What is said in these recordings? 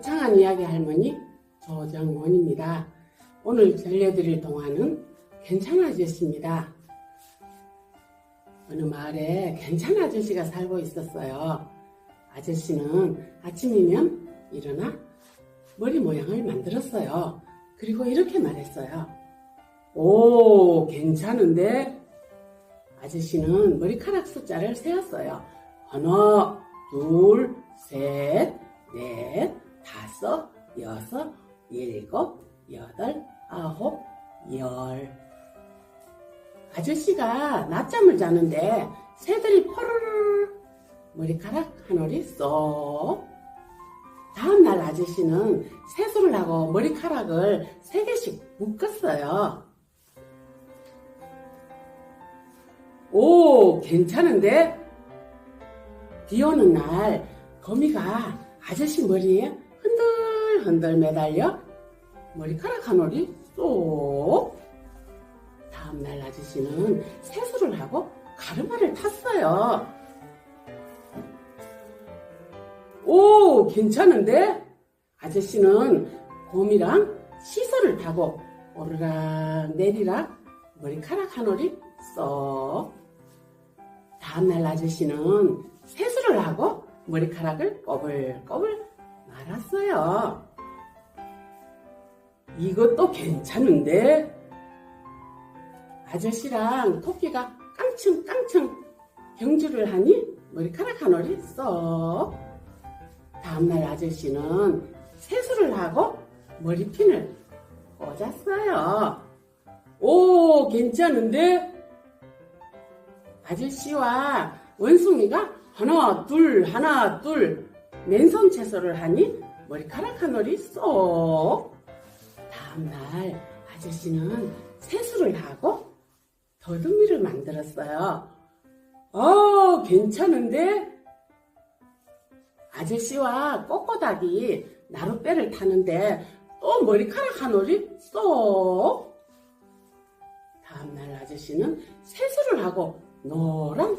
거창한 이야기 할머니 조정원입니다. 오늘 들려드릴 동화는 괜찮은 아저씨입니다. 어느 마을에 괜찮은 아저씨가 살고 있었어요. 아저씨는 아침이면 일어나 머리 모양을 만들었어요. 그리고 이렇게 말했어요. 오, 괜찮은데? 아저씨는 머리카락 숫자를 세었어요. 하나, 둘, 셋, 넷, 다섯, 여섯, 일곱, 여덟, 아홉, 열. 아저씨가 낮잠을 자는데 새들이 포르르 머리카락 한 올이 쏙. 다음날 아저씨는 세수를 하고 머리카락을 세 개씩 묶었어요. 오, 괜찮은데? 비 오는 날 거미가 아저씨 머리에 흔들흔들 매달려 머리카락 한 올이 쏙. 다음날 아저씨는 세수를 하고 가르마를 탔어요. 오, 괜찮은데? 아저씨는 곰이랑 시소를 타고 오르락 내리락 머리카락 한 올이 쏙. 다음날 아저씨는 세수를 하고 머리카락을 꼬불꼬불 말았어요. 이것도 괜찮은데? 아저씨랑 토끼가 깡충깡충 경주를 하니 머리카락 한 올이 쏙. 다음날 아저씨는 세수를 하고 머리핀을 꽂았어요. 오, 괜찮은데? 아저씨와 원숭이가 하나, 둘, 하나, 둘, 맨손 채소를 하니 머리카락 한 올이 쏙. 다음날 아저씨는 세수를 하고 더듬이를 만들었어요. 어, 괜찮은데? 아저씨와 꼬꼬닥이 나룻배를 타는데 또 머리카락 한 올이 쏙. 다음날 아저씨는 세수를 하고 노란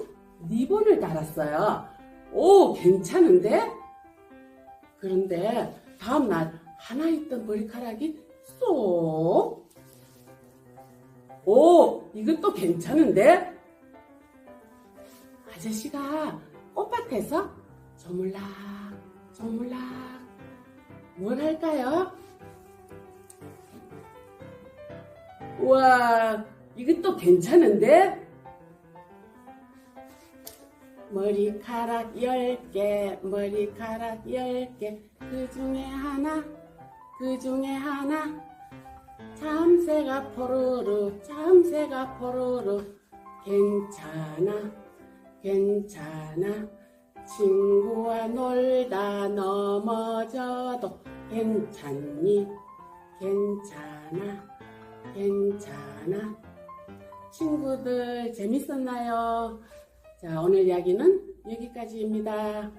리본을 달았어요. 오, 괜찮은데? 그런데 다음날 하나 있던 머리카락이 쏙. 오, 이것도 괜찮은데? 아저씨가 꽃밭에서 조물락, 조물락, 뭘 할까요? 우와, 이것도 괜찮은데? 머리카락 열 개, 머리카락 열 개, 그 중에 하나, 그 중에 하나. 참새가 포로로, 참새가 포로로, 괜찮아, 괜찮아. 친구와 놀다 넘어져도 괜찮니, 괜찮아, 괜찮아. 친구들 재밌었나요? 자, 오늘 이야기는 여기까지입니다.